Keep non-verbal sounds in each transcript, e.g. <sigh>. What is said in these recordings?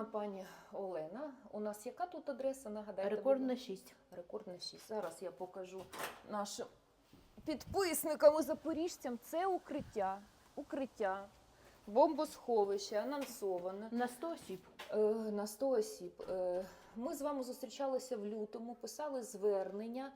Шановна пані Олена, у нас яка тут адреса? Нагадайте. Рекордна будь 6. Рекордна 6. Зараз я покажу нашим підписникам і запоріжцям. Це укриття. Укриття. Бомбосховище, анонсоване. На 100 осіб. Е, на 100 осіб. Е, Ми з вами зустрічалися в лютому, писали звернення.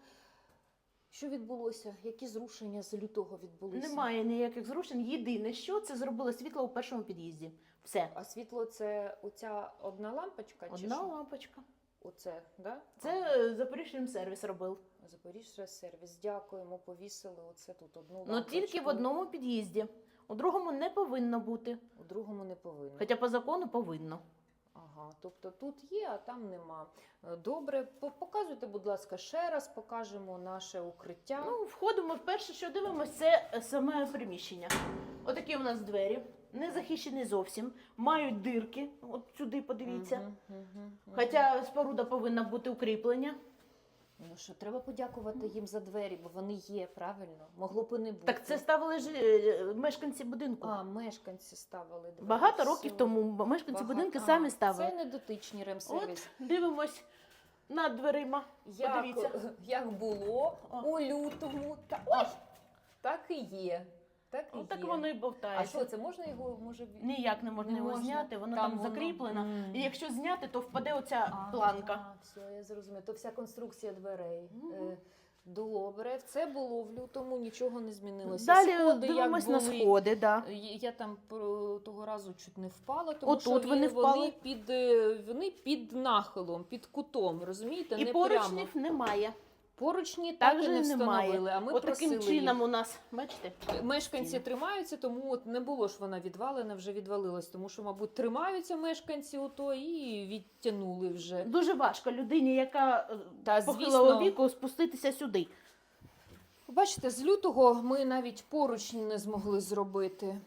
Що відбулося? Які зрушення з лютого відбулися? Немає ніяких зрушень. Єдине, що це зробило світло у першому під'їзді. Все. А світло це оця одна лампочка? чи Одна що? лампочка. Оце, да? Це е, Запоріжжям сервіс робив. Запоріжжя сервіс. Дякуємо. Повісили оце тут одну Ну тільки в одному під'їзді. У другому не повинно бути. У другому не повинно. Хоча по закону повинно. Ага, тобто тут є, а там нема. Е, Добре, показуйте, будь ласка, ще раз покажемо наше укриття. Ну, входимо вперше, що дивимося, це саме приміщення. Отакі у нас двері, не захищені зовсім, мають дирки. От сюди подивіться. Угу, угу, угу. Хоча споруда повинна бути укріплення. Ну що, треба подякувати їм за двері, бо вони є, правильно? Могло б і не бути. Так це ставили ж е, мешканці будинку. А, мешканці ставили двері. Багато років Все. тому мешканці Багато- будинки А, самі ставили. Це не дотичні ремсервіс. От дивимось над дверима. Як, Подивіться. <laughs> як було О. у лютому, та ой, так і є. Так і Отак є. воно і А болтається. що це можна його може Ніяк не можна Не його можна. зняти, воно Там там, воно- закріплено. Мгм. І якщо зняти, то впаде оця Ага, планка. все, я зрозуміла. То вся конструкція дверей. Мгм. Е, Добре, це було в лютому, нічого не змінилося. Далі Сходи, дивимось як на були. сходи. Да. Е, Я там про- того разу чуть не впала, тому Отут що вони ві- впали. вони під е, вони під нахилом, під кутом, розумієте? І не поручнів прямо. немає. Поручні так і не немає. встановили. А ми От просили таким їх. чином у нас, бачите? Мешканці тримаються, тому от не було ж вона відвалена, вже відвалилась, тому що, мабуть, тримаються мешканці ото і відтягнули вже. Дуже важко людині, яка е, Та, похилого звісно. віку, спуститися сюди. Бачите, з лютого ми навіть поручні не змогли зробити.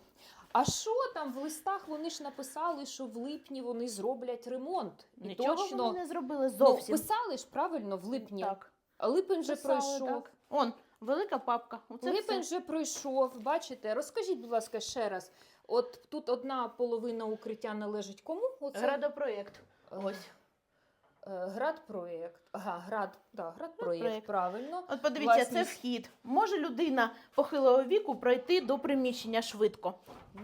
А що там в листах? Вони ж написали, що в липні вони зроблять ремонт. І Нічого точно вони не зробили ну, зовсім. писали ж правильно в липні. Так. А липень вже Писали, пройшов. так. Он, велика папка. Оце Липень все. вже пройшов. Бачите, розкажіть, будь ласка, ще раз. От тут одна половина укриття належить кому? Оце Градопроєкт. Ось. Е, Градпроєкт. Ага, град, да, градпроєкт, правильно. От подивіться, це Власність. вхід. Може людина похилого віку пройти до приміщення швидко?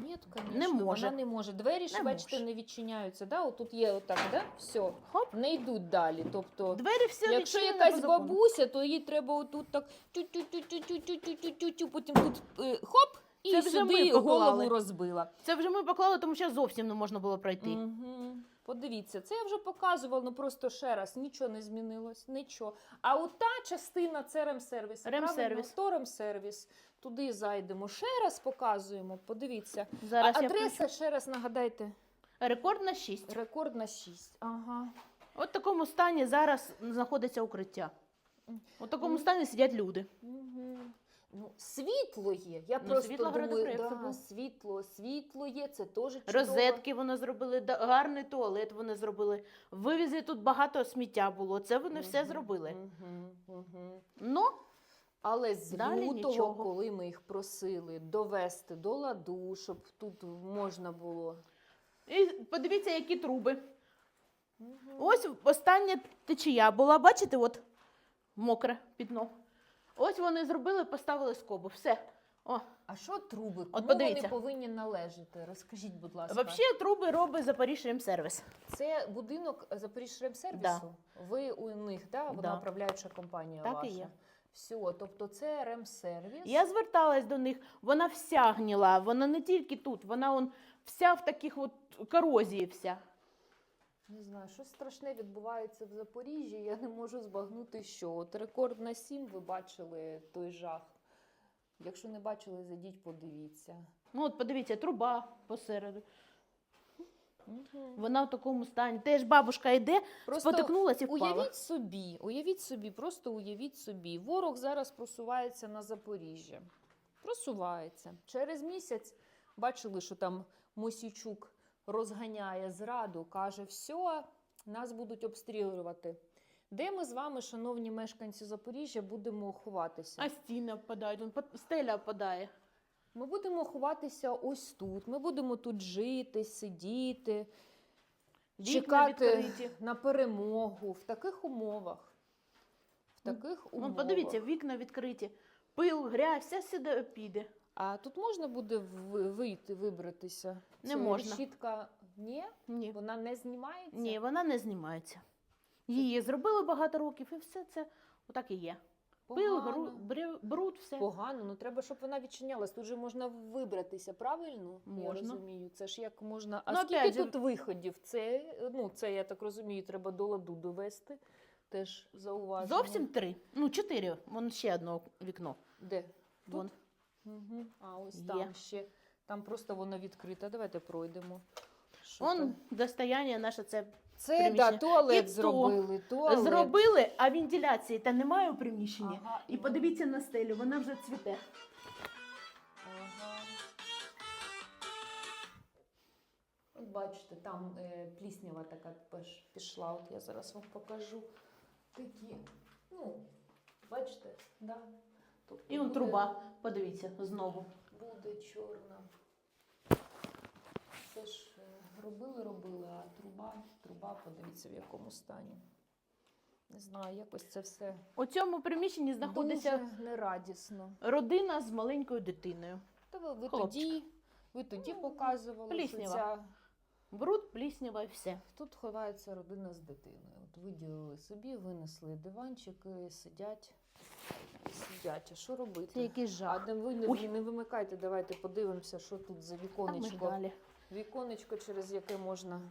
Ні, Не може. вона не може. Двері ж, Не бачите, може. не відчиняються. Да? Отут є отак, да? все, Хоп. не йдуть далі. Тобто, Двері всі якщо відчинені якась закону. бабуся, то їй треба отут так тю-тю-тю-тю-тю-тю-тю-тю, потім тут е, хоп, і Це вже сюди ми поклали. голову розбила. Це вже ми поклали, тому що зовсім не можна було пройти. Угу. Подивіться, це я вже показувала, ну просто ще раз нічого не змінилось, нічого. А от та частина це ремсервіс. Ремсервіс. правильно? То ремсервіс. Туди зайдемо. Ще раз показуємо. Подивіться. Зараз а я адреса ще раз нагадайте. Рекорд на 6. Рекорд на 6. Ага. От в такому стані зараз знаходиться укриття. У такому Ну. стані сидять люди. Угу. Світло є. Я Ну, просто світло думаю, да, світло, світло є, це теж чудово. Розетки вони зробили, гарний туалет вони зробили. Вивезли тут багато сміття було. Це вони все зробили. мгм, мгм. Ну, Але з Далі лютого, нічого. коли ми їх просили довести до ладу, щоб тут можна було. і подивіться, які труби. Мгм. Ось остання течія була, бачите, от мокре пітно. Ось вони зробили, поставили скобу. Все. О, А що труби? Кому подивіться. вони повинні належати? Розкажіть, будь ласка. Взагалі труби робить Запоріжремсервіс. Це будинок Запоріжремсервісу? Ви у них, да? вона Да. управляюча компанія Так і є. Все, тобто це ремсервіс. Я зверталась до них, вона вся гніла, вона не тільки тут, вона он вся в таких от корозії вся. Не знаю, що страшне відбувається в Запоріжжі. Я не можу збагнути, що от рекорд на 7 ви бачили той жах. Якщо не бачили, зайдіть, подивіться. Ну от подивіться, труба посереду. Вона в такому стані. Теж бабушка йде, Просто спотикнулася і впала. Уявіть собі, уявіть собі, просто уявіть собі. Ворог зараз просувається на Запоріжжя. Просувається. Через місяць бачили, що там Мосійчук розганяє зраду, каже, все, нас будуть обстрілювати. Де ми з вами, шановні мешканці Запоріжжя, будемо ховатися? А стіни впадають, он стеля впадає. Ми будемо ховатися ось тут. Ми будемо тут жити, сидіти. Вікна чекати відкриті. на перемогу в таких умовах. В Ну, таких Вон, умовах. подивіться, вікна відкриті. Пил, грязь, все сюди піде. А тут можна буде ви- вийти, вибратися? Не Це можна. Щітка ні, Ні. вона не знімається. Ні, вона не знімається. Її зробили багато років, і все це отак і є. Пил, Погано. гру- брю- бруд, все. Погано, ну треба, щоб вона відчинялась. Тут же можна вибратися, правильно? Я Можна. розумію. Це ж як можна. А Ну, скільки опять же- тут виходів? Це, ну, це, я так розумію, треба до ладу довести. Теж зауваження. Зовсім три. Ну, чотири. Вон ще одне вікно. Де? Тут? Вон. Угу. А ось Є. там ще. Там просто воно відкрите. Давайте пройдемо. Що Вон там? достояння наше це Це приміщення. да, туалет І зробили. Туалет. зробили, а вентиляції та немає у приміщенні. Ага, І подивіться на стелю, вона вже цвіте. Ага. От бачите, там е, пліснява така теж пішла. От я зараз вам покажу. Такі, ну, бачите, да. Тобто І он буде- труба. Подивіться знову. Буде чорна. Це ж е, робили, робили, а труба, труба, подивіться, в якому стані. Не знаю, якось це все У цьому приміщенні знаходиться дуже нерадісно. родина з маленькою дитиною. Та ви, ви Хлопчик. тоді, ви тоді Ну, показували, що ця Бруд, пліснява і все. Тут ховається родина з дитиною. От виділили собі, винесли диванчики, сидять. Сидять. А що робити? Це А жах. не ви не, Ой. не вимикайте, давайте подивимося, що тут за ми віконечко. далі. Віконечко, через яке можна.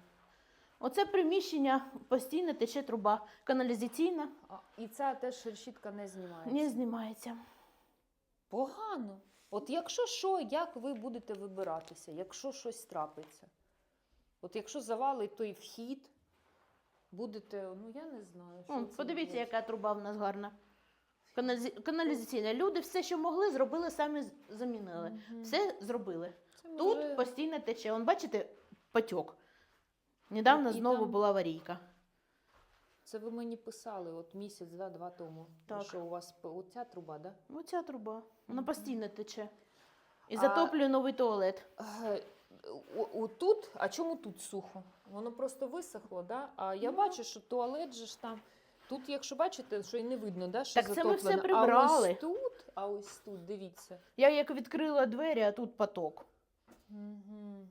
Оце приміщення постійно тече труба. Каналізаційна А, і ця теж решітка не знімається. не знімається. Погано. От якщо що, як ви будете вибиратися, якщо щось трапиться? От якщо завалить той вхід, будете, ну я не знаю. Вон, це подивіться, буде. яка труба в нас гарна. Каналізаційна. Люди все, що могли, зробили, самі замінили. Все зробили. Це Тут вже- постійно тече. Он, бачите, потік. Недавно І знову там- була аварійка. Це ви мені писали от місяць, два, два тому. Так. Що у вас п- оця труба, да? Оця труба. Вона Мгм. постійно тече. І А- затоплює новий туалет. Е, о- Отут, а чому тут сухо? Воно просто висохло, да? А я Ну. бачу, що туалет же ж там. Тут, якщо бачите, що і не видно, да, що Так це ми все затоплено. прибрали. А ось тут, а ось тут, дивіться. Я як відкрила двері, а тут поток. Угу.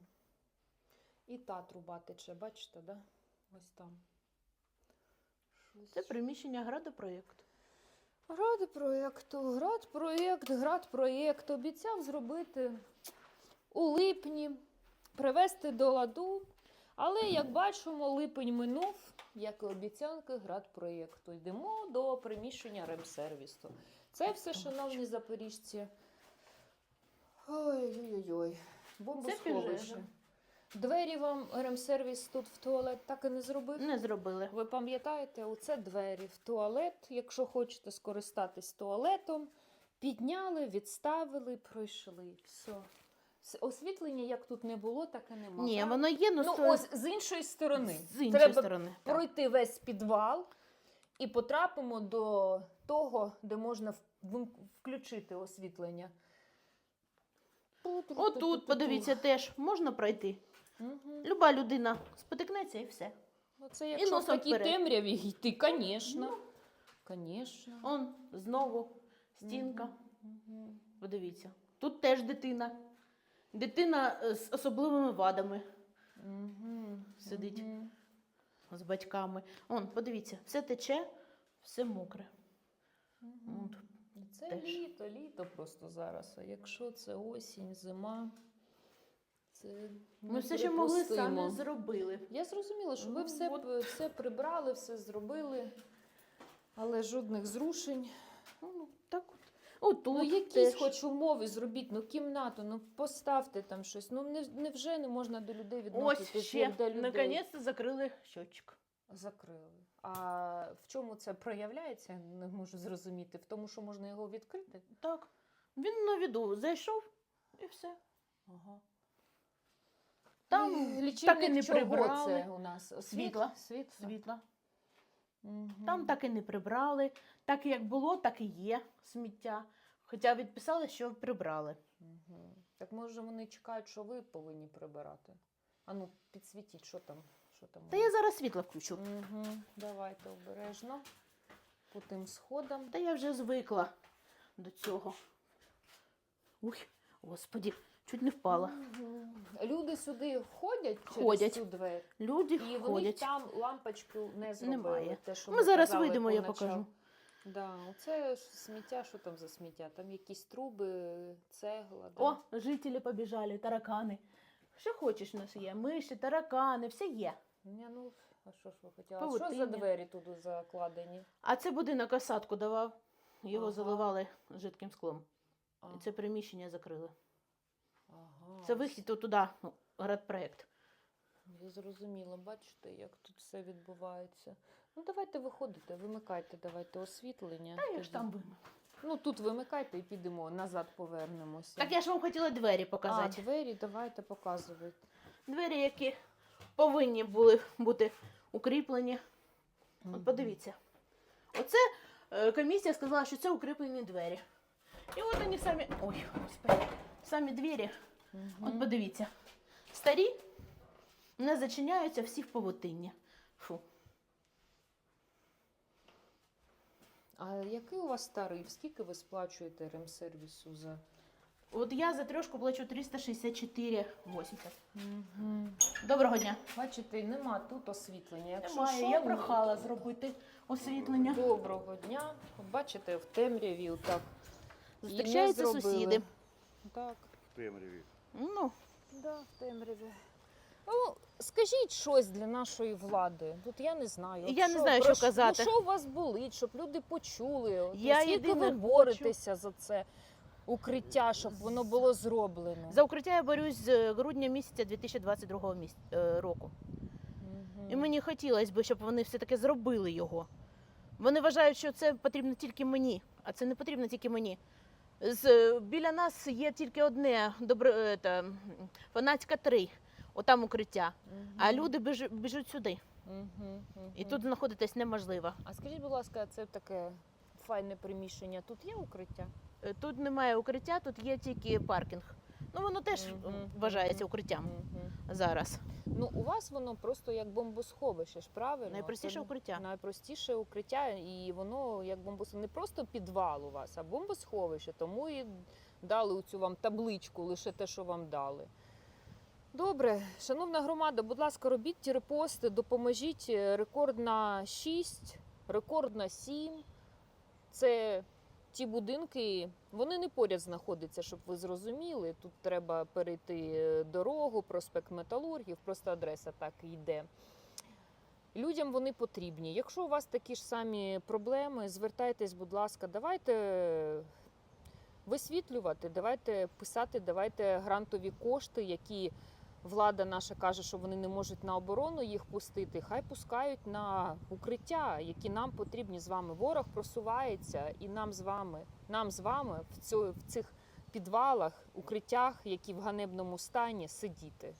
І та труба тече, бачите, да? Ось там. Щось. Це приміщення градопроєкту. Град проєкту, град проєкт, град проєкт обіцяв зробити у липні, привести до ладу. Але, як бачимо, липень минув, як і обіцянки град проєкту. Йдемо до приміщення ремсервісу. Це все, шановні запоріжці. Ой-ой-ой. Бомбосховище. Двері вам ремсервіс тут в туалет так і не зробив? Не зробили. Ви пам'ятаєте, оце двері в туалет. Якщо хочете скористатись туалетом, підняли, відставили, пройшли. Все. Освітлення як тут не було, так і нема. Ні, воно є, ну, ну ось з іншої сторони. з іншої Треба сторони. так. пройти весь підвал і потрапимо до того, де можна включити освітлення. Отут, подивіться, теж можна пройти. Угу. Люба людина спотикнеться і все. Ну, це якщо в такій темряві йти, звісно. Звісно. Он знову стінка. Мгм. Подивіться. Тут теж дитина. Дитина е, з особливими вадами Мгм. Сидить. Мгм. з батьками. Он, подивіться, все тече, все мокре. Мгм. От. Це теж. літо, літо просто зараз. А якщо це осінь, зима, це Ми все, що могли, самі зробили. Я зрозуміла, що ви Ну, все, от. все прибрали, все зробили, але жодних зрушень. Ну, так от. Отут ну, якісь теж. хоч умови зробіть, ну кімнату, ну поставте там щось. Ну не, невже не можна до людей Ось ще, як до людей? наконець-то закрили щочик. Закрили. А в чому це проявляється? Не можу зрозуміти. В тому, що можна його відкрити? Так. Він на віду зайшов і все. Ага. Там Ой, так і не чого прибрали. це у нас? Світ? Світла. Світла. Світла. Мгм. Там так і не прибрали. Так як було, так і є сміття. Хоча відписали, що прибрали. Мгм. Так може вони чекають, що ви повинні прибирати? А ну, підсвітіть, що там, що там? Та я зараз світло включу. Угу. Давайте обережно. По тим сходам. Та я вже звикла до цього. Уй, господі, чуть не впала. Люди сюди входять через Входять. цю двері, Люди і в них ходять. там лампочку не зробили. Немає. Те, що Ми зараз казали вийдемо, я поначалу. покажу. Да, оце ж сміття, що там за сміття? Там якісь труби, цегла. Да? О, жителі побіжали, таракани. Що хочеш у нас є? Миші, таракани, все є. Ні, ну, а що ж ви хотіли? А Що за Павутиння. двері туди закладені? А це будинок осадку давав. Його Ага. заливали жидким склом. А, І це приміщення закрили. Це вихід туди, ну, градпроект. Я зрозуміла, бачите, як тут все відбувається. Ну, давайте виходите, вимикайте, давайте освітлення. Та я ж там вимив. Ну, тут вимикайте і підемо, назад повернемося. Так я ж вам хотіла двері а, показати. двері давайте показуйте. Двері, які повинні були бути укріплені. От подивіться. Оце е, комісія сказала, що це укріплені двері. І от вони самі. Ой, господи, самі двері. От подивіться. Старі не зачиняються всі в павутинні. Фу. А який у вас тариф? Скільки ви сплачуєте ремсервісу за? От я за трьошку плачу 364,80. Угу. Доброго дня. Бачите, нема тут освітлення. Якщо Немає, що, я ну, прохала зробити освітлення. Доброго дня. Бачите, в темряві так. Зустрічаються сусіди. Так. в темряві. Ну, Да, в темряві. Ну, скажіть щось для нашої влади. Тут я не знаю. Я не знаю, що казати. Ну, що у вас болить, щоб люди почули? От, Я Скільки єдине ви хочу- боретеся за це укриття, щоб воно було зроблено? за укриття я борюсь з грудня місяця 2022 міс... е, року. Мгм. І мені хотілося б, щоб вони все-таки зробили його. Вони вважають, що це потрібно тільки мені, а це не потрібно тільки мені. З, біля нас є тільки одне добре, та, Фанатська 3, отам укриття. Угу. А люди біж, біжуть сюди. Угу, угу. І тут знаходитись неможливо. А скажіть, будь ласка, це таке файне приміщення. Тут є укриття? Е, Тут немає укриття, тут є тільки паркінг. Ну воно теж угу, вважається укриттям Мгм. Зараз. Ну, у вас воно просто як бомбосховище ж, правильно? Найпростіше Це укриття. Найпростіше укриття, і воно як бомбосховище. Не просто підвал у вас, а бомбосховище. Тому і дали цю вам табличку, лише те, що вам дали. Добре, шановна громада, будь ласка, робіть ті репости, допоможіть. Рекорд на 6, рекорд на 7. Це ті будинки, вони не поряд знаходяться, щоб ви зрозуміли. Тут треба перейти е, дорогу, проспект металургів, просто адреса так і йде. Людям вони потрібні. Якщо у вас такі ж самі проблеми, звертайтесь, будь ласка, давайте висвітлювати, давайте писати, давайте грантові кошти, які влада наша каже, що вони не можуть на оборону їх пустити. Хай пускають на укриття, які нам потрібні з вами. Ворог просувається, і нам з вами, нам з вами в, цих підвалах, укриттях, які в ганебному стані, сидіти.